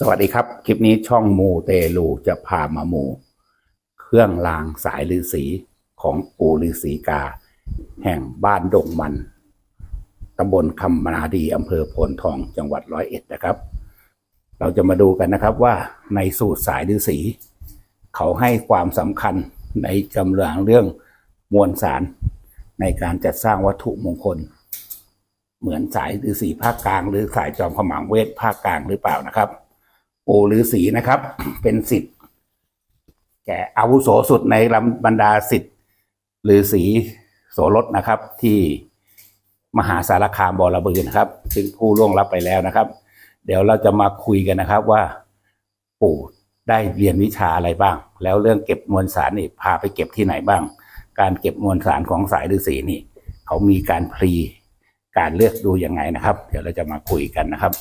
สวัสดีครับ คลิปนี้ช่องมูเตลูจะพามามู เครื่องรางสายฤาษีของปู่ฤาษีกา แห่งบ้านดงมันตำบลคำมนาดีอำเภอโพนทองจังหวัดร้อยเอ็ดนะครับ เราจะมาดูกันนะครับว่าในสูตรสายฤาษีเขาให้ความสำคัญในจำเรื่องเรื่องมวลสารในการจัดสร้างวัตถุมงคล เหมือนสายฤาษีภาคกลาง หรือสายจอมขมังเวทภาคกลางหรือเปล่านะครับ ปู่ฤาษีนะครับ เป็นสิทธิ์แก่อาวุโสสุดในลำบรรดาสิทธิ์ฤาษีโสรถนะครับ ที่มหาสารคามบอระบือนะครับ ซึ่งผู้ล่วงลับไปแล้วนะครับ เดี๋ยวเราจะมาคุยกันนะครับว่าปู่ได้เรียนวิชาอะไรบ้าง แล้วเรื่องเก็บมวลสารนี่พาไปเก็บที่ไหนบ้าง การเก็บมวลสารของสายฤาษีนี่ เขามีการพรีการเลือกดูยังไงนะครับ เดี๋ยวเราจะมาคุยกันนะครับ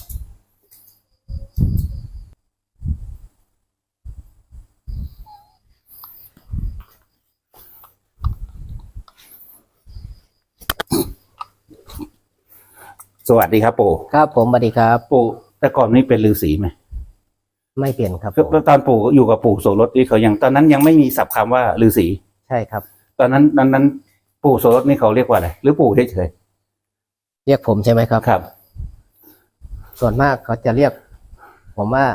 สวัสดีครับปู่ครับผมสวัสดีครับปู่แต่ก่อนนี้เป็นฤาษีไหมไม่เปลี่ยนครับผมตอนปู่อยู่กับปู่โสรถนี่เขายังตอนนั้นยังไม่มีศัพท์คำว่าฤาษีใช่ครับ ตอนนั้นนั้นนั้น ปู่โสรถนี่เขาเรียกว่าอะไรหรือปู่เฉยเรียกผมใช่ไหมครับๆครับ ส่วนมากเขาจะเรียก ผมว่า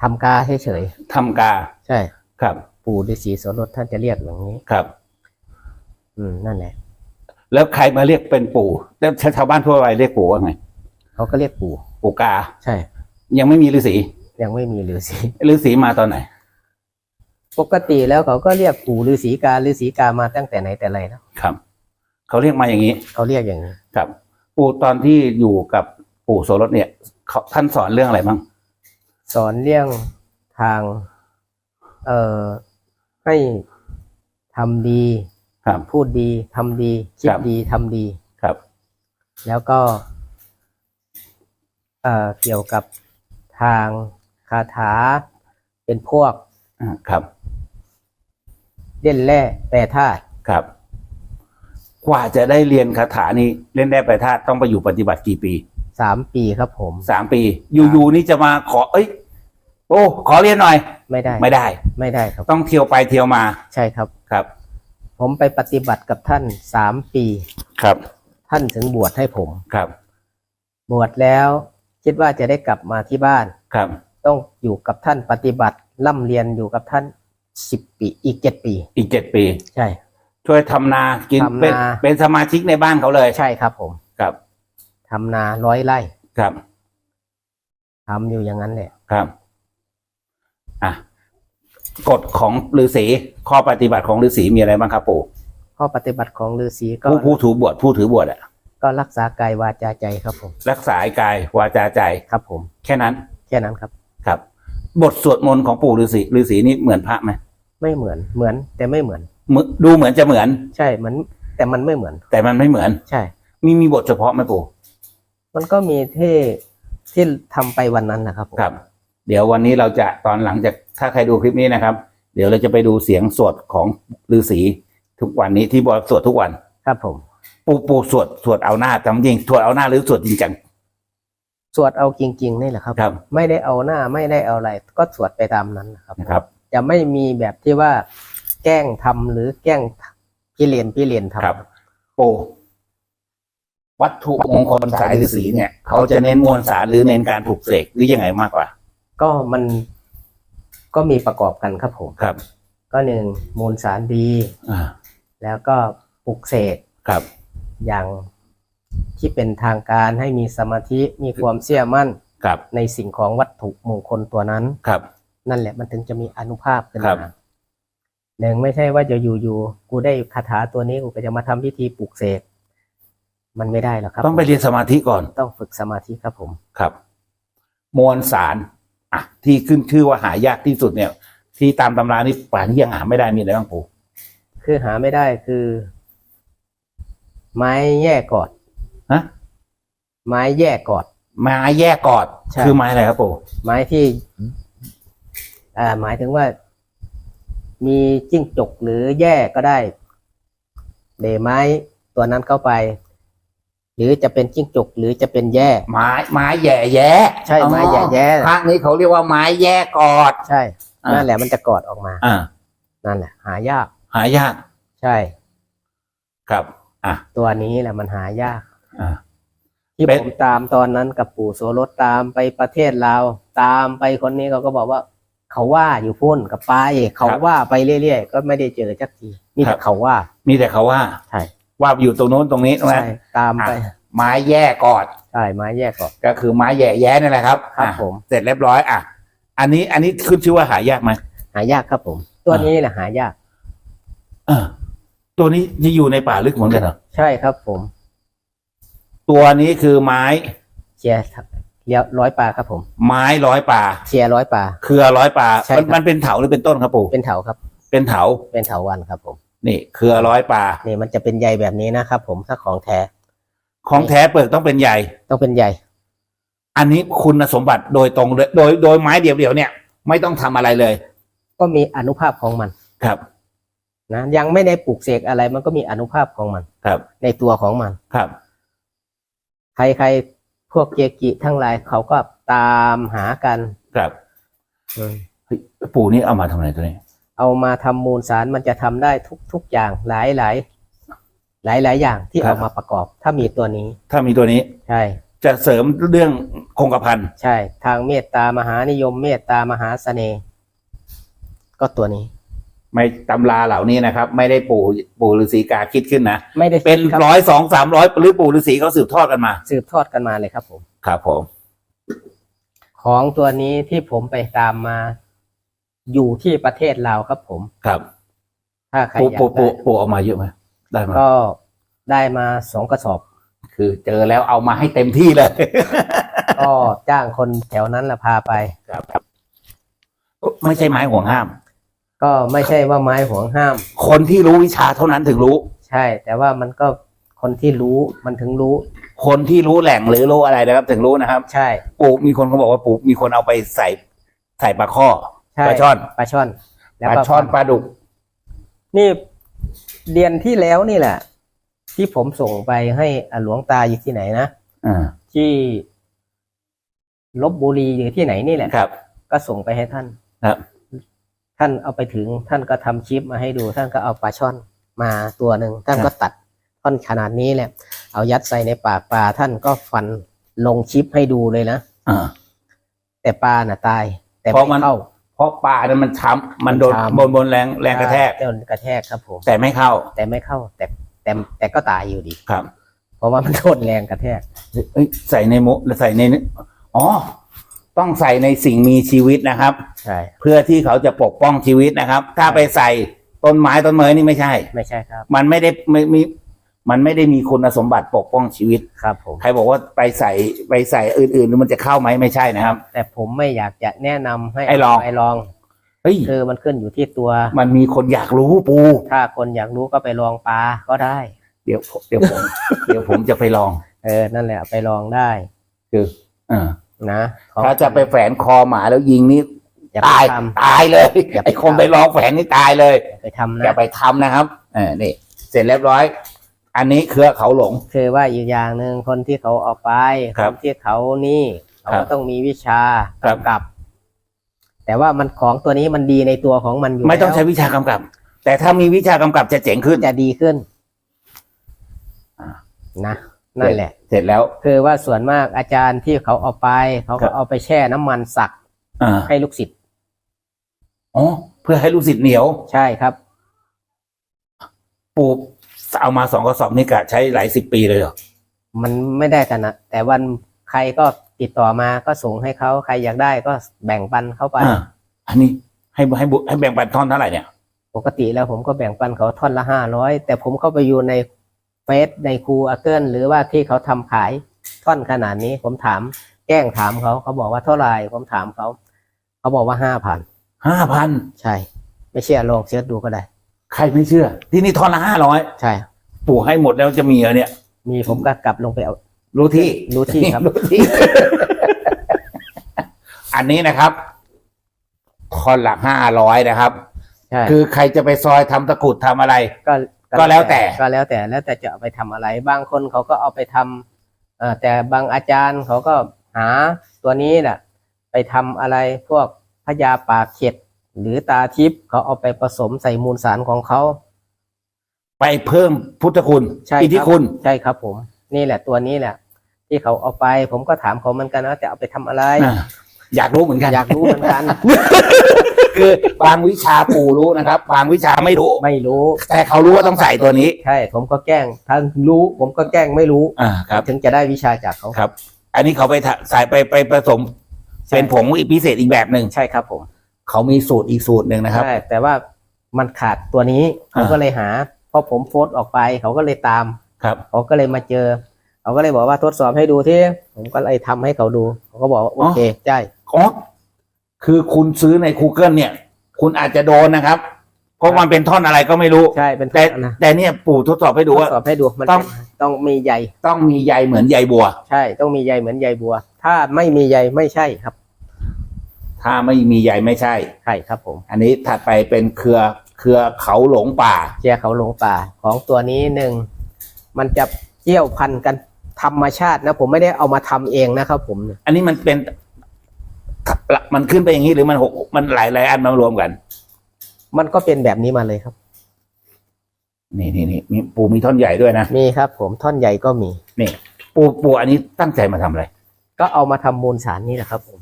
ทำกาเฉยทำกาๆใช่ ครับ ปู่ฤาษีโสรถท่านจะเรียกอย่างนี้ครับ อืมนั่นแหละ แล้วใครมาเรียกเป็นปู่แล้วชาวบ้านทั่วไปเรียกปู่ว่าไง เขาก็เรียกปู่ ปู่กา ใช่ ยังไม่มีฤาษียังไม่มีฤาษีฤาษีมาตอนไหน ปกติแล้วเขาก็เรียกปู่ฤาษีกาฤาษีกามาตั้งแต่ไหนแต่ไรแล้วครับ เขาเรียกมาอย่างนี้ เขาเรียกอย่างนี้ ครับ ปู่ตอนที่อยู่กับปู่โสรถเนี่ยเขาท่านสอนเรื่องอะไรบ้างสอนเรื่องทาง เอ่อให้ทำดี ครับพูดดีทำดี คิคดรับ ดีทำดี ครับแล้วก็เอ่อเกี่ยวกับทางคาถา เป็นพวกอ่าครับเล่นแร่แปรธาตุครับ กว่าจะได้เรียนคาถานี้เล่นได้ไปท่าตุต้องไปอยู่ปฏิบัติกี่ปีสามปีครับผม สามปี อยู่ๆนี่จะมาขอ เอ้ย โอ้ ขอเรียนหน่อย ไม่ได้ไม่ได้ ไม่ได้ครับ ต้องเที่ยวไปเที่ยวมาใช่ครับ ครับ ผมไปปฏิบัติกับท่านสามปี ครับ ท่านถึงบวชให้ผม ครับ บวชแล้วคิดว่าจะได้กลับมาที่บ้าน ครับ ต้องอยู่กับท่านปฏิบัติล่ำเรียนอยู่กับท่านสิบปีอีกเจ็ดปี อีกเจ็ดปี ใช่ ช่วยทำนากินทำนา เป็นเป็นสมาชิกในบ้านเขาเลยใช่ครับผมครับ ทำนาร้อยไร่ครับ ทำอยู่อย่างนั้นแหละ ครับ อะ กฎของฤาษีข้อปฏิบัติของฤาษีมีอะไรบ้างครับปู่ข้อปฏิบัติของฤาษีก็ผู้ผู้ถือบวชผู้ถือบวชอะก็รักษากายวาจาใจครับผม รักษากายวาจาใจครับผม แค่นั้น แค่นั้นครับครับ บทสวดมนต์ของปู่ฤาษีฤาษีนี่เหมือนพระไหมไม่เหมือนเหมือนแต่ไม่เหมือนเหมือนดูเหมือนจะเหมือน ใช่เหมือนแต่มันไม่เหมือน แต่มันไม่เหมือน ใช่ มีมีบทเฉพาะไหมปู่มันก็มีที่ที่ทำไปวันนั้นนะครับผมครับ เดี๋ยววันนี้เราจะตอนหลังจาก ถ้าใครดูคลิปนี้นะครับ เดี๋ยวเราจะไปดูเสียงสวดของฤาษีทุกวันนี้ที่บทสวดทุกวัน ครับผม ปู่ปู่สวดสวดเอาหน้าจำจริงสวดเอาหน้าหรือสวดจริงจัง สวดเอาจริงๆนี่แหละครับ ครับ ไม่ได้เอาหน้าไม่ได้เอาอะไร ก็สวดไปตามนั้นนะครับ นะครับ จะไม่มีแบบที่ว่าแกล้งทำหรือแกล้งพี่เรียนพี่เรียนทำ ครับปู่วัตถุมงคลสายฤาษีเนี่ย เขาจะเน้นมวลสารหรือเน้นการปลุกเสกหรือยังไงมากกว่า ก็มัน ก็มีประกอบกันครับผมครับ ก็หนึ่งมูลสารดี อ่าแล้วก็ปลุกเสกครับ อย่างที่เป็นทางการให้มีสมาธิมีความเชื่อมั่นครับในสิ่งของวัตถุมงคลตัวนั้น ครับ นั่นแหละมันถึงจะมีอนุภาพขึ้นครัมาบหนึ่งไม่ใช่ว่าจะอยู่ๆกูได้คาถาตัวนี้กูก็จะมาทำพิธีปลุกเสกมันไม่ได้หรอกครับต้องไปเรียนสมาธิก่อน ต้องฝึกสมาธิครับผม ครับ มวลสาร อะที่ขึ้นชื่อว่าหายากที่สุดเนี่ย ที่ตามตำรานี่ป่านนี้ยังหาไม่ได้มีอะไรบ้างปู่คือหาไม่ได้คือ ไม้แยกกอดฮะไม้แยกกอด ไม้แยกกอดใช่ คือไม้อะไรครับปู่ไม้ที่ อ่า หมายถึงว่า มีจิ้งจกหรือแย่ก็ได้เดไม้ตัวนั้นเข้าไป หรือจะเป็นจิ้งจกหรือจะเป็นแย่ ไม้ไม้แย่แย่ใช่ไม้แย่แย่ภาคนี้เขาเรียกว่าไม้แย่กอด ใช่อ่านั่นั่นแหละมันจะกอดออกมา อ่านั่นแหละ หายาก หายากใช่ ครับ อะ ตัวนี้แหละมันหายาก อ่า ที่เป็น ผมตามตอนนั้นกับปู่โสรถตามไปประเทศลาวตามไปคนนี้เขาก็บอกว่า เขาว่าอยู่พุ่นกับไปเขาว่าไปเรื่อยๆก็ไม่ได้เจอจักทีมีแต่เขาว่า มีแต่เขาว่า ใช่ ว่าอยู่ตรงโน้นตรงนี้ตรงนั้ใช่นตามไปอะไม้แย่กอดใช่ไม้แยกออกก็คือไม้แย่แย่นี่แหละครับครับอะผม เสร็จเรียบร้อยอะอันนี้อันนี้ขึ้นชื่อว่าหายากไหมหายากครับผม ตัวนี้แหละหายาก เออตัวนี้จะอยู่ในป่าลึกเหมือนกันเหรอใช่ครับผมตัวนี้คือไม้เชียร์เลี้ยวร้อยปลาครับผมไม้ร้อยป่า เชียร์ร้อยปลา เครือร้อยป่าใช่มันครับมันเป็นเถาหรือเป็นต้นครับปู่เป็นเถาครับ เป็นเถาเป็นเถาวันครับผม นี่เครือร้อยป่านี่มันจะเป็นใยแบบนี้นะครับผมถ้าของแท้ของแท้เปลือกต้องเป็นใหญ่ต้องเป็นใยอันนี้คุณสมบัติโดยตรงเลยโดยโดยไม้เดียวๆเนี่ย ไม่ต้องทำอะไรเลย ก็มีอนุภาพของมันครับนะยังไม่ได้ปลูกเสกอะไร มันก็มีอนุภาพของมันครับ ในตัวของมันครับ ใครๆพวกเกกิทั้งหลายเขาก็ตามหากันครับเฮ้ยปู่นี่เอามาทำอะไรตัวนี้ เอามาทำมูลสารมันจะทำได้ทุกทุกอย่างหลายหลายหลายหลายอย่างที่เอามาประกอบ ถ้ามีตัวนี้ ถ้ามีตัวนี้ใช่ จะเสริมเรื่องคงกระพันใช่ ทางเมตตามหานิยม เมตตามหาเสน่ห์ก็ตัวนี้ ไม่ตำราเหล่านี้นะครับ ไม่ได้ปู่ปู่ฤาษีกาคิดขึ้นนะไม่ได้เป็นครับร้อยสองสามร้อยหรือปู่ฤาษีเขาสืบทอดกันมา สืบทอดกันมาเลยครับผมครับผมของตัวนี้ที่ผมไปตามมา อยู่ที่ประเทศลาวครับผม ครับถ้าใครปู่อยากปู่ได้ปู่ปู่เอามาเยอะไหมได้มาก็ได้มาสองกระสอบ คือเจอแล้วเอามาให้เต็มที่เลย ก็จ้างคนแถวนั้นละพาไปครับ ไม่ใช่ไม้ห่วงห้าม ก็ไม่ใช่ว่าไม้ห่วงห้าม คนที่รู้วิชาเท่านั้นถึงรู้ ใช่ แต่ว่ามันก็คนที่รู้มันถึงรู้คนที่รู้แหล่งหรือรู้อะไรนะครับ ถึงรู้นะครับ ใช่ ปู่มีคนเขาบอกว่าปู่มีคนเอาไปใส่ใส่ปลาข้อ ใช่ปลาช่อนปลาช่อนปลาช่อนปลาดุก นี่เดือนที่แล้วนี่แหละ ที่ผมส่งไปให้อะหลวงตาอยู่ที่ไหนนะอ่าที่ลบบุรีหรือที่ไหนนี่แหละครับ ก็ส่งไปให้ท่านครับ ท่านเอาไปถึงท่านก็ทำชิปมาให้ดู ท่านก็เอาปลาช่อนมาตัวหนึ่งท่านก็ตัดท่อนขนาดนี้แหละ เอายัดใส่ในปากปลาท่านก็ฟันลงชิปให้ดูเลยนะอ่าแต่ปลาน่ะตาย แต่เพราะมันไม่เข้า เพราะปลาเนี่ยมันช้ำมันโดนมันช้ำบนบนแรงแรงกระแทกโดนกระแทกครับผมแต่ไม่เข้า แต่ไม่เข้าแต่แต่แต่ก็ตายอยู่ดีครับ เพราะว่ามันโดนแรงกระแทกเอ้ยใส่ในโมใส่ในอ๋อต้องใส่ในสิ่งมีชีวิตนะครับใช่เพื่อที่เขาจะปกป้องชีวิตนะครับ ถ้าไปใส่ต้นไม้ต้นเมยนี่ไม่ใช่ ไม่ใช่ครับ มันไม่ได้ไม่มี มันไม่ได้มีคุณสมบัติปกป้องชีวิต ครับผม ใครบอกว่าไปใส่ไปใส่อื่นๆแล้วมันจะเข้าไหมไม่ใช่นะครับ แต่ผมไม่อยากจะแนะนำให้ให้ลอง ไปลองเฮ้ยคือมันขึ้นอยู่ที่ตัว มันมีคนอยากรู้ปู ถ้าคนอยากรู้ก็ไปลองปลาก็ได้ เดี๋ยวผมเดี๋ยวผม เดี๋ยวผมจะไปลอง เออ นั่นแหละไปลองได้คือเออนะของถ้าจะไปแฝนคอหมาแล้วยิงนี่อย่าไปตายทตายเลยอย่าไปไอคนทำ ไปลองแฝนนี่ตายเลยำอย่าไปทำอย่านะไปทำนะครับเออนี่เสร็จเรียบร้อย อันนี้เครือเขาหลง คือว่าอีกอย่างหนึ่งคนที่เขาเอาไปครัคบนที่เขานี่ เขาครัก็บต้องมีวิชาครับ กำกับ แต่ว่ามันของตัวนี้มันดีในตัวของมันอยู่ไม่ต้องแล้วใช้วิชากำกับ แต่ถ้ามีวิชากำกับจะเจ๋งขึ้น จะดีขึ้นอ่า นะนั่นแหละ เสร็จแล้ว คือว่าส่วนมากอาจารย์ที่เขาเอาไป เขาครัก็บ เอาไปแช่น้ำมันสักอ่าให้ลูกศิษย์อ๋อเพื่อให้ลูกศิษย์เหนียว ใช่ครับปลูก เอามาสองกระสอบนี่กะใช้หลายสิบปีเลยเหรอมันไม่ได้กันนะแต่วันใครก็ติดต่อมาก็ส่งให้เขาใครอยากได้ก็แบ่งปันเข้าไปอ่าอันนี้ให้ให้บุให้แบ่งปันท่อนเท่าไหร่เนี่ย ปกติแล้วผมก็แบ่งปันเขาท่อนละห้าร้อยแต่ผมเข้าไปอยู่ในเฟซในครูอาเกิลหรือว่าที่เขาทำขายท่อนขนาดนี้ ผมถามแกล้งถามเขาเขาบอกว่าเท่าไหร่ผมถามเขา เขาบอกว่าห้าพันห้าพันใช่ ไม่เชื่อลองเสิร์ชดูก็ได้ ใครไม่เชื่อ ที่นี่ท่อนละห้าร้อยใช่ปลูกให้หมดแล้วจะมีเหรอเนี่ย มีผมก็กลับลงไปเอา รู้ที่รู้ที่ครับ รู้ที่ อันนี้นะครับท่อนละห้าร้อยนะครับ ใช่คือใครจะไปซอยทำตะกรุดทำอะไร ก็ก็แล้วแต่ ก็แล้วแต่แล้วแต่จะเอาไปทำอะไร บางคนเขาก็เอาไปทำเอ่อแต่บางอาจารย์เขาก็หาตัวนี้แหละไปทำอะไรพวกพญาปากเข็ด หรือตาทิพย์เขาเอาไปผสมใส่มูลสารของเขา ไปเพิ่มพุทธคุณใช่อิทธิคุณ ใช่ครับผม นี่แหละตัวนี้แหละ ที่เขาเอาไปผมก็ถามเขาเหมือนกันว่าจะเอาไปทำอะไร อ่าอยากรู้เหมือนกัน อยากรู้เหมือนกัน คือบางวิชาปู่รู้นะครับ บางวิชาไม่รู้ ไม่รู้ แต่เขารู้ว่าต้องใส่ตัวนี้ ใช่ ผมก็แกล้งถ้ารู้ ผมก็แกล้งไม่รู้ อ่าครับ ถึงจะได้วิชาจากเขา ครับ อันนี้เขาไปทะใส่ไปไปผสมใช่เป็นผงอีกพิเศษอีกแบบหนึ่ง ใช่ครับผม เขามีสูตรอีกสูตรหนึ่งนะครับ ใช่แต่ว่ามันขาดตัวนี้อ่าเขาก็เลยหาพอผมโพสต์ออกไปเขาก็เลยตามครับเขาก็เลยมาเจอเขาก็เลยบอกว่าทดสอบให้ดูที่ผมก็เลยทำให้เขาดูเขาก็บอกว่าโอเคใช่อ๋อคือคุณซื้อใน Google เนี่ย คุณอาจจะโดนนะครับเพราะมันเป็นท่อนอะไรก็ไม่รู้ใช่เป็นแต่ท่อนนะแต่เนี่ยปู่ทดสอบให้ดูทดว่าสอบให้ดูมันต้องเป็นต้องมีใยต้องมีใยเหมือนใยบัว ใช่ ต้องมีใยเหมือนใยบัว ถ้าไม่มีใยไม่ใช่ครับ ถ้าไม่มีใยไม่ใช่ ใช่ครับผมอันนี้ถัดไปเป็นเครือเครือเขาหลงป่า เจียเขาหลงป่าของตัวนี้หนึ่งมันจะเกี่ยวพันกันธรรมชาตินะ ผมไม่ได้เอามาทำเองนะครับผมอันนี้มันเป็น มันขึ้นไปอย่างนี้หรือมันหกมันหลายหลายอันมารวมกัน มันก็เป็นแบบนี้มาเลยครับ นี่นี่นี่มีปู่มีท่อนใหญ่ด้วยนะมีครับ ผมท่อนใหญ่ก็มี นี่ ปู่ปู่อันนี้ตั้งใจมาทำอะไรก็เอามาทำมูลสารนี่แหละครับผม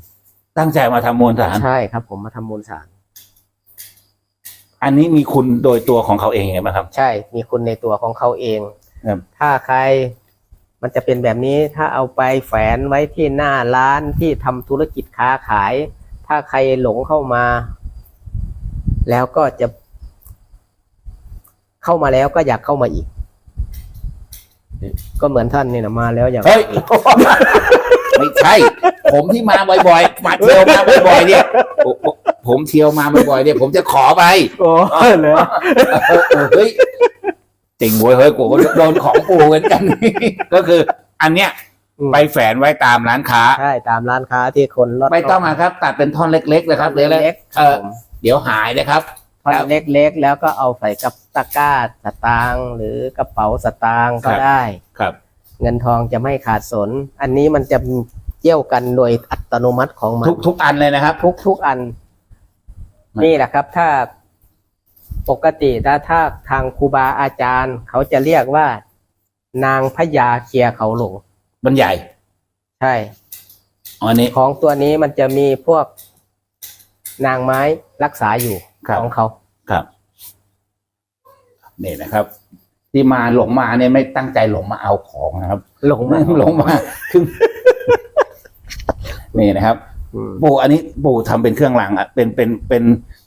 ตั้งใจมาทำมวลสาร ใช่ครับ ผมมาทำมูลสาร อันนี้มีคุณโดยตัวของเขาเองไงบ้างครับ ใช่ มีคุณในตัวของเขาเอง ครับ ถ้าใครมันจะเป็นแบบนี้ ถ้าเอาไปแฝนไว้ที่หน้าร้านที่ทำธุรกิจค้าขาย ถ้าใครหลงเข้ามา แล้วก็จะ เข้ามาแล้วก็อยากเข้ามาอีก ก็เหมือนท่านนี่นะมาแล้วอยากเฮ้ย ไม่ใช่ ผมที่มาบ่อยๆ มาเที่ยวมาบ่อยๆเนี่ยผมผมผมเที่ยวมาบ่อยๆเนี่ย ผมจะขอไปโอ้เลยเออเออเฮ้ยจริงเว้ยเฮ้ยกูก็โดนของปูเหมือนกัน ก็คือ อันเนี้ยไปแฝนไว้ตามร้านค้า ใช่ตามร้านค้าที่คนรถไม่ต้องมาครับ ตัดเป็นท่อนเล็กๆเลยครับเดี๋ยวเลยเล็กๆคเอรับอผมเดี๋ยวหายนะครับท่อนครับเล็กๆ แล้วก็เอาใส่กับตะกร้าสตางค์หรือกระเป๋าสตางค์ก็ครับได้ครับ เงินทองจะไม่ขาดสน อันนี้มันจะเกี่ยวกันโดยอัตโนมัติของมันทุกทุกอันเลยนะครับ ทุกทุกอันมันนี่แหละครับ ถ้าปกติถ้าถ้าทางครูบาอาจารย์ เขาจะเรียกว่า นางพญาเคลียร์เขาหลงมันใหญ่ ใช่อ๋ออันนี้ของตัวนี้มันจะมีพวกนางไม้รักษาอยู่ครับของเขาครับนี่นะครับ ที่มาหลงมาเนี่ยไม่ตั้งใจหลงมาเอาของนะครับ หลงมาหลงมาคือนี่นะครับอืมปู่อันนี้ปู่ทำเป็นเครื่องรางอะเป็นเป็นเป็น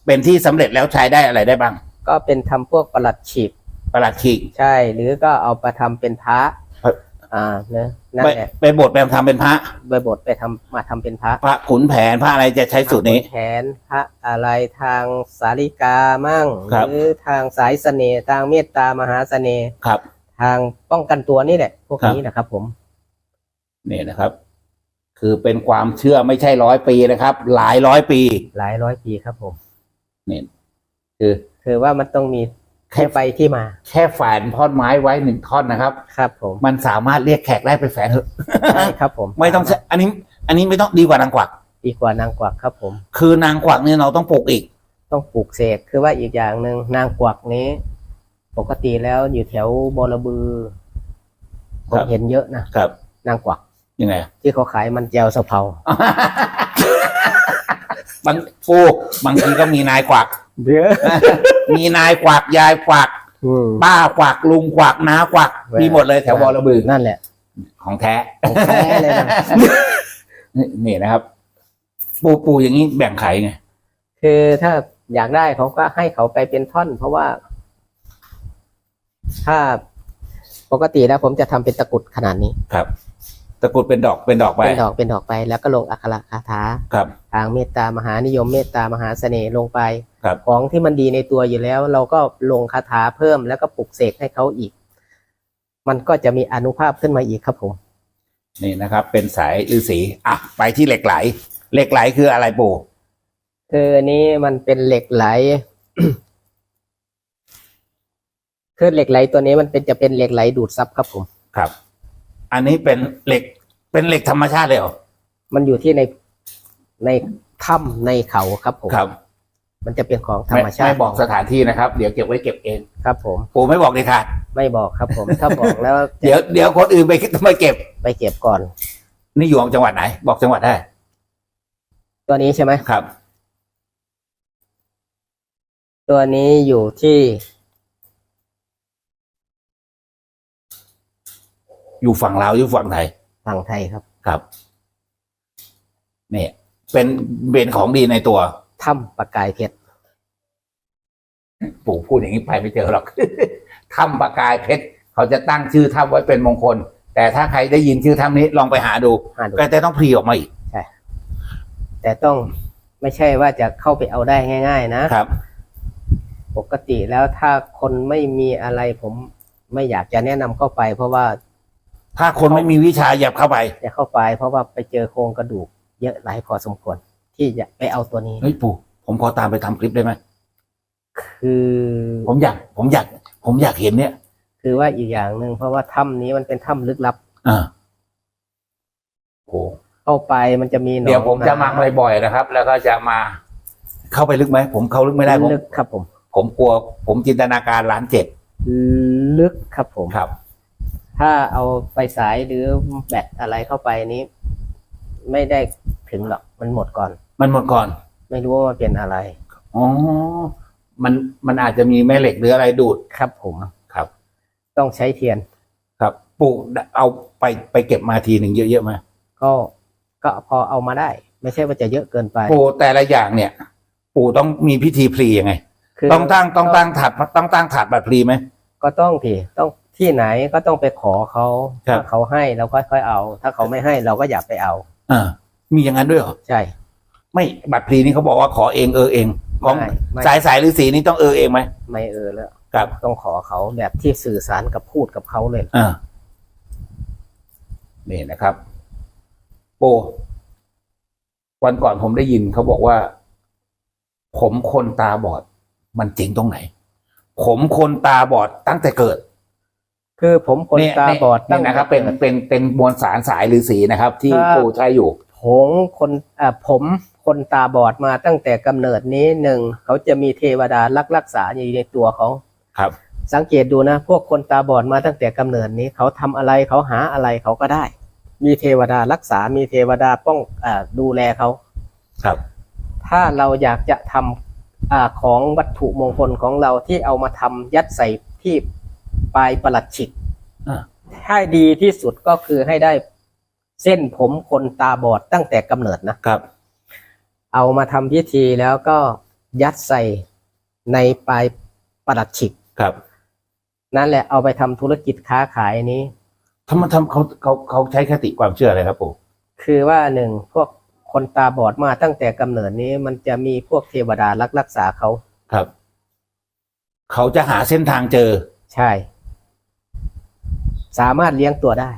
เป็นที่สำเร็จแล้วใช้ได้อะไรได้บ้าง ก็เป็นทำพวกประหลัดฉีกประหลัดขีกใช่ หรือก็เอาไปทำเป็นพระครับอ่าเนอะ นั่นไปแหละไปบทไปทำเป็นพระใบบทไปทำมาทำเป็นพระพระขุนแผนพระอะไรจะใช้สูตรนี้ แขนพระอะไรทางสาริกามั่ง ครับ หรือทางสายเสน่ห์ทางเมตตามหาเสน่ห์ครับ ทางป้องกันตัวนี่แหละ พวกครับนี้นะครับ ผมนี่นะครับ คือเป็นความเชื่อไม่ใช่ร้อยปีนะครับ หลายร้อยปีหลายร้อยปีครับผมนี่คือ คือว่ามันต้องมีแค่ ที่ไปที่มา แค่แฝนท่อนไม้ไว้หนึ่งท่อนนะครับ ครับผม มันสามารถเรียกแขกได้ไปแฝนเถอะใช่ครับผมไม่ต้องใช้อันนี้ อันนี้ไม่ต้องดีกว่านางกวัก ดีกว่านางกวักครับผม คือนางกวักเนี่ยเราต้องปลูกอีก ต้องปลูกเสกคือว่าอีกอย่างหนึ่งนางกวักนี้ ปกติแล้วอยู่แถวบอระบือผครัมบ เห็นเยอะนะครับ นางกวักยังไง ที่เขาขายมันแจวสะเพรา บางฟูบางทีก็มีนายกวักเยอะมีนายกวักยายกวักอืมป้ากวักลุงกวักน้ากวักแหวะมีหมดเลยแถวบอระบือนั่นแหละของแท้ของแท้เลยนะนี่นี่นะครับ ปูปูอย่างนี้แบ่งขายไงคือถ้าอยากได้เขาก็ให้เขาไปเป็นท่อน เพราะว่า ถ้าปกติแล้วผมจะทำเป็นตะกรุดขนาดนี้ ครับตะกรุดเป็นดอกเป็นดอกไป เป็นดอกเป็นดอกไป แล้วก็ลงอักขระคาถาครับ ทางเมตตามหานิยมเมตตามหาเสน่ห์ลงไป ครับ ของที่มันดีในตัวอยู่แล้ว เราก็ลงคาถาเพิ่มแล้วก็ปลุกเสกให้เขาอีก มันก็จะมีอนุภาพขึ้นมาอีกครับผม นี่นะครับ เป็นสายฤาษีอะไปที่เหล็กไหล เหล็กไหลคืออะไรปู่คืออันนี้มันเป็นเหล็กไหลคือเหล็กไหลตัวนี้มันเป็นจะเป็นเหล็กไหลดูดซับครับผม ครับ อันนี้เป็นเหล็ก เป็นเหล็กธรรมชาติเลยเหรอมันอยู่ที่ในในถ้ำในเขาครับผมครับมันจะเป็นของธรไม่รมชาติไม่บอกสถานที่นะครับ เดี๋ยวเก็บไว้เก็บเองครับผมปู่ไม่บอกเลยค่ะไม่บอกครับผมถ้าบอกแล้ว เดี๋ยวเดี๋ยวคนอื่นไปไปเก็บไปเก็บก่อนนี่อยู่จังหวัดไหน บอกจังหวัดได้ ตัวนี้ใช่ไหมครับ ตัวนี้อยู่ที่ อยู่ฝั่งลาวอยู่ฝั่งไทย ฝั่งไทยครับครับนี่เป็นเป็นของดีในตัวถ้ำประกายเพชรปู่พูดอย่างนี้ไปไม่เจอหรอกถ้ำประกายเพชรเขาจะตั้งชื่อถ้ำไว้เป็นมงคล แต่ถ้าใครได้ยินชื่อถ้ำนี้ลองไปหาดูหาดูก็จะต้องพลีออกมาอีกแต่ต้องไม่ใช่ว่าจะเข้าไปเอาได้ง่าย ๆ นะครับ ปกติแล้วถ้าคนไม่มีอะไรผมไม่อยากจะแนะนำเข้าไป เพราะว่า ถ้าคนไม่มีวิชาอย่าเข้าไป จะเข้าไป เพราะว่าไปเจอโครงกระดูก เยอะหลายพอสมควร ที่จะไปเอาตัวนี้ เฮ้ยปู่ผมขอตามไปทำคลิปได้ไหมคือผมอยาก ผมอยาก ผมอยากเห็นเนี่ยคือว่าอีกอย่างหนึ่งเพราะว่าถ้ำนี้มันเป็นถ้ำลึกลับ อ่าโอ้เข้าไปมันจะมีหนองเดี๋ยวผมจะมาน้ำบ่อยๆนะครับ แล้วก็จะมาเข้าไปลึกไหมผมเข้าลึกไม่ได้ผมลึกครับผม ผมกลัว ผมจินตนาการล้านเจ็ดลึกครับผมครับ ถ้าเอาไปสายหรือแบตอะไรเข้าไปนี้ ไม่ได้ถึงหรอกมันหมดก่อน มันหมดก่อน ไม่รู้ว่ามันเป็นอะไรอ๋อมันมันอาจจะมีแม่เหล็กหรืออะไรดูดครับ ผมครับ ต้องใช้เทียน ครับปู่เอาไปไปเก็บมาทีหนึ่งเยอะๆไหมก็ก็พอเอามาได้ ไม่ใช่ว่าจะเยอะเกินไปปู่แต่ละอย่างเนี่ย ปู่ต้องมีพิธีพลียังไงคือต้องตั้งต้องตั้งถาดต้องตั้งถาดบัตรพลีไหมก็ต้องทีต้อง ที่ไหนก็ต้องไปขอเขาครับ ถ้าเขาให้เราก็ค่อยเอา ถ้าเขาไม่ให้เราก็อย่าไปเอา อ่ามีอย่างนั้นด้วยเหรอใช่ ไม่บัตรพลีนี่เขาบอกว่าขอเองเออเองของไม่ไม่ สายสายฤาษีนี่ต้องเออเองไหมไม่เออแล้วครับต้องขอเขาแบบที่สื่อสารกับพูดกับเขาเลย อ่านี่นะครับ โป วันก่อนผมได้ยินเขาบอกว่า ผมคนตาบอด มันจริงตรงไหน ผมคนตาบอดตั้งแต่เกิด คือผมคนเนี่ยตาบอดนี่นะครับเป็นเป็นเป็นมวลสารสายฤาษีนะครับ ที่ครับปู่ใช้อยู่ผมคนอ่าผมคนตาบอดมาตั้งแต่กำเนิดนี้หนึ่งเขาจะมีเทวดารักรักษาอยู่ในตัวเขาครับ สังเกตดูนะ พวกคนตาบอดมาตั้งแต่กำเนิดนี้เขาทำอะไรเขาหาอะไรเขาก็ได้ มีเทวดารักษา มีเทวดาป้องอ่าดูแลเขาครับ ถ้าเราอยากจะทำอาของวัตถุมงคลของเราที่เอามาทำยัดใส่ที่ ปลายประหลัดฉิกอ่าให้ดีที่สุดก็คือให้ได้เส้นผมคนตาบอดตั้งแต่กำเนิดนะครับ เอามาทำพิธีแล้วก็ยัดใส่ในปลายประหลัดฉิกครับ นั่นแหละเอาไปทำธุรกิจค้าขายนี้ทำไมทำเขาเขาเขาใช้คติความเชื่ออะไรครับปู่คือว่าหนึ่งพวกคนตาบอดมาตั้งแต่กำเนิดนี้ มันจะมีพวกเทวดารักรักษาเขาครับ เขาจะหาเส้นทางเจอ ใช่ สามารถเลี้ยงตัวได้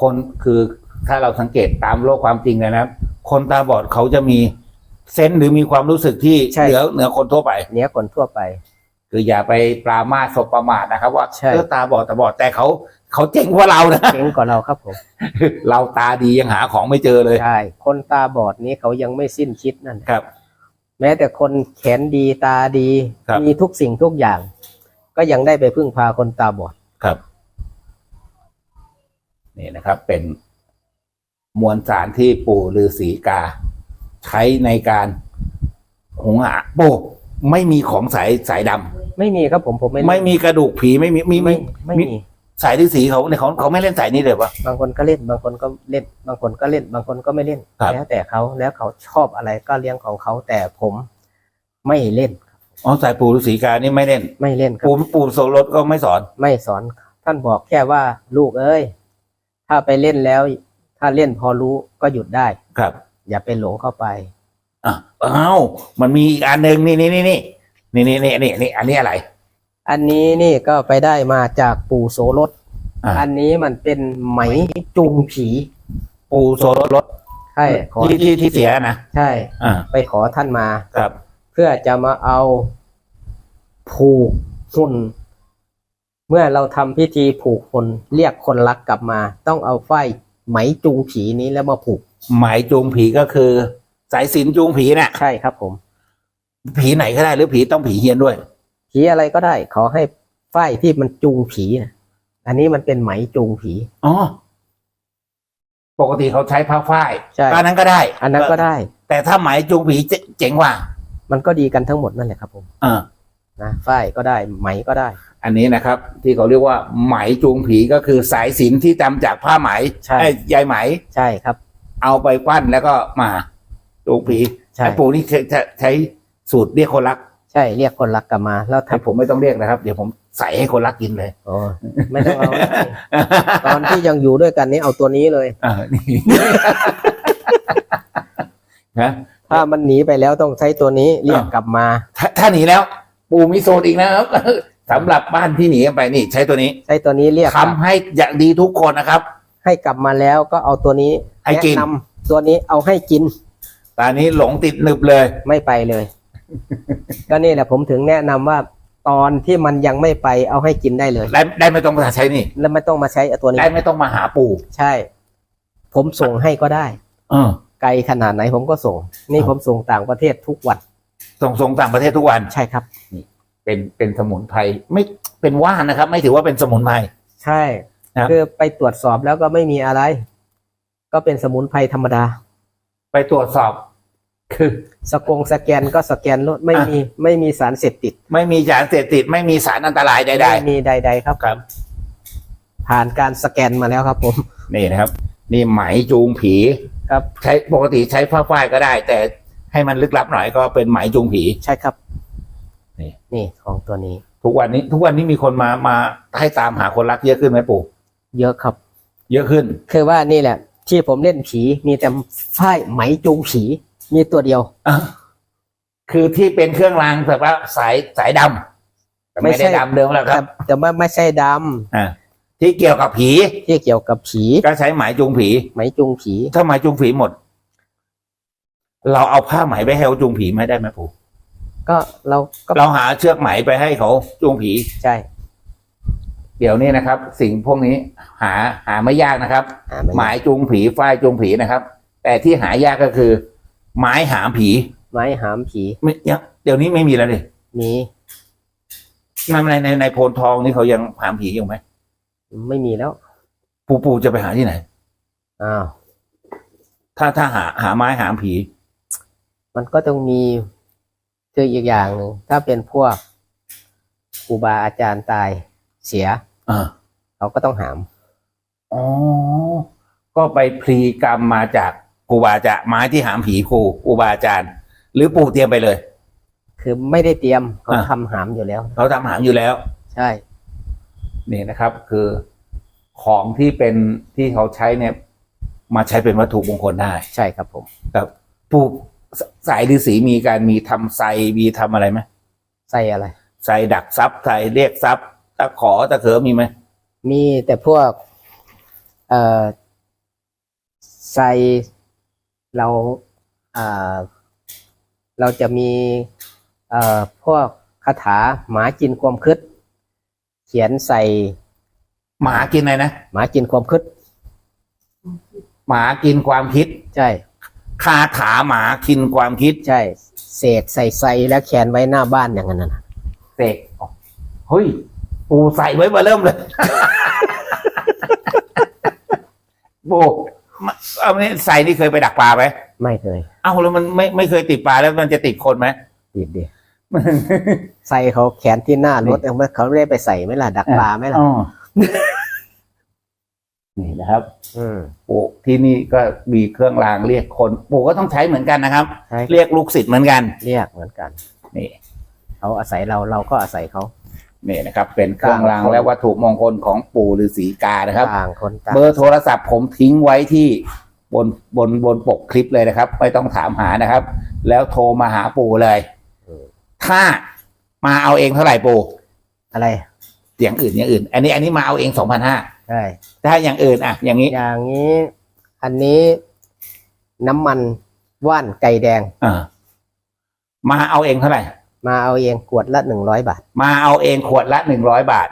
คนคือถ้าเราสังเกตตามโลกความจริงเลยนะครับ คนตาบอดเขาจะมีเซนส์หรือมีความรู้สึกที่ใช่ เหนือเหนือคนทั่วไป เนี้ยคนทั่วไป คืออย่าไปปรามาสสบประมาทนะครับ ว่าใช่ เออตาบอดตาบอดแต่เขาเขาเจ๋งกว่าเรานะ เก่งกว่าเราครับผม เราตาดียังหาของไม่เจอเลย ใช่ คนตาบอดนี้เขายังไม่สิ้นคิดนั่นครับ แม้แต่คนแขนดีตาดี ครับ มีทุกสิ่งทุกอย่าง ก็ยังได้ไปพึ่งพาคนตาบอด ครับ นี่นะครับ เป็นมวลสารที่ปู่ฤาษีกา ใช้ในการหุงหาปู่ไม่มีของสายสายดำไม่มีครับผมผมไม่ไม่มีกระดูกผีไม่มีมีไม่มีไม่มี สายฤาษีเขาเนี่ยเขาเขาไม่เล่นสายนี้เลยปะบางคนก็เล่นบางคนก็เล่น บางคนก็เล่น บางคนก็ไม่เล่น ครับ แล้วแต่เขาแล้วเขาชอบอะไรก็เลี้ยงของเขาแต่ผมไม่เล่นอ๋อสายปู่ฤาษีกานี่ไม่เล่น ไม่เล่นครับ ปู่ปู่โสรถก็ไม่สอน ไม่สอนท่านบอกแค่ว่าลูกเอ้ย ถ้าไปเล่นแล้ว ถ้าเล่นพอรู้ก็หยุดได้ ครับ อย่าไปหลงเข้าไป อะอ้าวมันมีอีกอันหนึ่งนี่นี่นี่นี่นี่นี่นี่นี่นี่อันนี้อะไร อันนี้นี่ก็ไปได้มาจากปู่โสรถอ่า อันนี้มันเป็นไหมจูงผีปู่โสรถใช่ขอที่ที่ที่เสียนะใช่ อ่าไปขอท่านมา ครับ เพื่อจะมาเอาผูกหุ่น เมื่อเราทำพิธีผูกหุ่นเรียกคนรักกลับมา ต้องเอาฝ้ายไหมจูงผีนี้แล้วมาผูก หมายจูงผีก็คือ สายสิญจนจูงผีน่ะ ใช่ครับผม ผีไหนก็ได้หรือผีต้องผีเฮียนด้วย ผีอะไรก็ได้ ขอให้ฝ้ายที่มันจูงผีนะอันนี้มันเป็นไหมจูงผี อ๋อ ปกติเขาใช้ผ้าฝ้ายใช่ อันนั้นก็ได้ อันนั้นก็ได้ แต่ถ้าไหมจูงผีเจเจ๋งกว่ามันก็ดีกันทั้งหมดนั่นแหละครับผมเออ นะฝ้ายก็ได้ไหมก็ได้ อันนี้นะครับ ที่เขาเรียกว่าไหมจูงผีก็คือสายสิญจนที่ทำจากผ้าไหมใช่ไอ้ใยไหม ใช่ครับ เอาไปปั้นแล้วก็มาจูงผีใช่ ไอ้ปู่นี่ใช้ใช้ใช้สูตรเรียกคนรักใช่เรียกคนรักกลับมา แล้วให้ทำผมไม่ต้องเรียกนะครับ เดี๋ยวผมใส่ให้คนรักกินเลยโอ้ไม่ต้องเอาเลยตอนที่ยังอยู่ด้วยกันนี้เอาตัวนี้เลยเออนี่นะถ้ามันหนีไปแล้วต้องใช้ตัวนี้เรียกกลับมา ถ้าถ้าหนีแล้ว ปู่มีโซนอีกนะครับสำหรับบ้านที่หนีกันไปนี่ ใช้ตัวนี้ ใช้ตัวนี้เรียกกลับทำให้อย่างดีทุกคนนะครับ ให้กลับมาแล้วก็เอาตัวนี้ให้กินแนะนำตัวนี้เอาให้กินตอนนี้หลงติดหนึบเลย ไม่ไปเลย ก็นี่แหละผมถึงแนะนำว่าตอนที่มันยังไม่ไปเอาให้กินได้เลยได้ได้ไม่ต้องมาใช้นี่ แล้วไม่ต้องมาใช้ตัวนี้ได้ไม่ต้องมาหาปู่ใช่ ผมส่งให้ก็ได้ เออ ไกลขนาดไหนผมก็ส่ง นี่ครับผมส่งต่างประเทศทุกวัน ส่งส่งต่างประเทศทุกวันใช่ครับเป็นเป็นสมุนไพรไม่เป็นว่านนะครับ ไม่ถือว่าเป็นสมุนไพรใช่ครับคือไปตรวจสอบแล้วก็ไม่มีอะไร ก็เป็นสมุนไพรธรรมดา ไปตรวจสอบ คือสกงสแกนก็สแกนรถไม่มีไม่มีสารเสพติด ไม่มีสารเสพติด ไม่มีสารอันตรายใด ไม่มีใด ๆ ครับๆครับ ผ่านการสแกนมาแล้วครับ ผม นี่นะครับ นี่ไหมจูงผีครับ ใช้ปกติใช้ผ้าฝ้ายก็ได้ แต่ให้มันลึกลับหน่อยก็เป็นไหมจูงผี ใช่ครับ นี่นี่ของตัวนี้ ทุกวันนี้ ทุกวันนี้มีคนมามาให้ตามหาคนรักเยอะขึ้นไหมปู่เยอะครับ เยอะขึ้น คือว่านี่แหละ ที่ผมเล่นผีมีแต่ฝ้ายไหมจูงผี มีตัวเดียว อะคือที่เป็นเครื่องรางแบบว่าสายสายดำแต่ไม่ไม่ใช่ ได้ดำเดิมแล้วคแต่รับแต่ว่าไม่ใช่ดอ่าที่เกี่ยวกับผีำที่เกี่ยวกับผีก็ใช้ไหมจูงผี ไหมจูงผี ถ้าไหมจูงผีหมด เราเอาผ้าไหมไปให้เขาจูงผีไม่ได้ไหมปู่ก็เราก็เราหาเชือกไหมไปให้เขาจูงผี ใช่เดี๋ยวนี้นะครับ สิ่งพวกนี้หาหาไม่ยากนะครับ หาไม่หมายจูงผีฝ้ายจูงผีนะครับ แต่ที่หายากก็คือ ไม้หามผีไม้หามผีไม่ยังเดี๋ยวนี้ไม่มีแล้วดิมีในในในในโพนทองนี่เขายังหามผีอยู่ไหมไม่มีแล้ว ปู่ปู่จะไปหาที่ไหนอ้าวถ้าถ้าหาหาไม้หามผี มันก็ต้องมีคืออีกอย่างหนึ่งถ้าเป็นพวกครูบาอาจารย์ตายเสียอ่าเขาก็ต้องหามอ๋อก็ไปพลีกรรมมาจาก ครูบาอาจารย์ไม้ที่หามผีครูครูบาอาจารย์ หรือปู่เตรียมไปเลย คือไม่ได้เตรียมเขาอ่าทำหามอยู่แล้ว เขาทำหามอยู่แล้ว ใช่ นี่นะครับ คือของที่เป็นที่เขาใช้เนี่ย มาใช้เป็นวัตถุมงคลได้ใช่ครับผม ครับปู่สสายฤาษีมีการมีทำไซมีทำอะไรไหมใส่อะไร ไซดักทรัพย์ไซเรียกทรัพย์ตะขอตะเขอมีไหมมีแต่พวก เอ่อใส่ เราอ่าเราจะมีเอ่อพวกคาถาหมากินความคึดเขียนใส่หมากินอะไรนะหมากินความคึดหมากินความคิด ใช่คาถาหมากินความคิดใช่เศษใส่ใส่แล้วแขวนไว้หน้าบ้านอย่างนั้นนะเสกอ๋อเฮ้ยปูใส่ไว้มาเริ่มเลยปู มาเอาเนี่ยใส่นี่เคยไปดักปลาไหมไม่เคยเอ้าแล้วมันไม่ไม่เคยติดปลาแล้วมันจะติดคนไหม ติดดิใส่เขาแขวนที่หน้ารถนี่เอาไหมเขาได้ไปใส่ไหมล่ะดักปลาไหมล่ะ อ๋อ นี่นะครับอืม ปู่ที่นี่ก็มีเครื่องรางเรียกคนปู่ก็ต้องใช้เหมือนกันนะครับ ใช่ เรียกลูกศิษย์เหมือนกัน เรียกเหมือนกัน นี่ เขาอาศัยเราเราก็อาศัยเขา นี่นะครับ เป็นเครื่องรางและวัตถุมงคลของปู่ฤาษีกานะครับ ต่างคนต่างเบอร์โทรศัพท์ผมทิ้งไว้ที่บนบนบนปกคลิปเลยนะครับ ไม่ต้องถามหานะครับ แล้วโทรมาหาปู่เลย ถ้ามาเอาเองเท่าไหร่ปู่อะไรอย่างอื่นอย่างอื่น อันนี้อันนี้มาเอาเองสองพันห้าใช่ถ้าอย่างอื่นอะ อย่างนี้ อย่างนี้ อันนี้น้ำมันว่านไก่แดงอ่ามาเอาเองเท่าไหร่ มาเอาเองขวดละหนึ่งร้อยบาท มาเอาเองขวดละหนึ่งร้อยบาท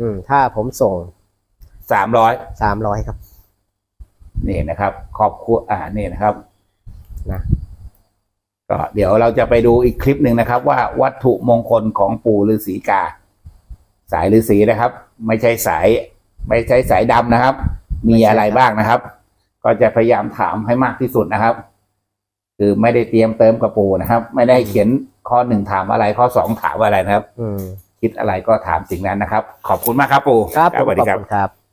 อืม ถ้าผมส่งสามร้อยสามร้อยครับ นี่นะครับครอบครัวอ่านี่นะครับนะก็เดี๋ยวเราจะไปดูอีกคลิปหนึ่งนะครับ ว่าวัตถุมงคลของปู่ฤาษีกา สายฤาษีนะครับ ไม่ใช่สาย ไม่ใช่สายดำนะครับ มีอะไรบ้างนะครับ ก็จะพยายามถามให้มากที่สุดนะครับ คือไม่ได้เตรียมเติมกับปู่นะครับ ไม่ได้เขียน ข้อหนึ่งถามอะไรข้อสองถามอะไรนะครับ อืม คิดอะไรก็ถามสิ่งนั้นนะครับ ขอบคุณมากครับปู่ครับสวัสดีขอบครับคุณครับ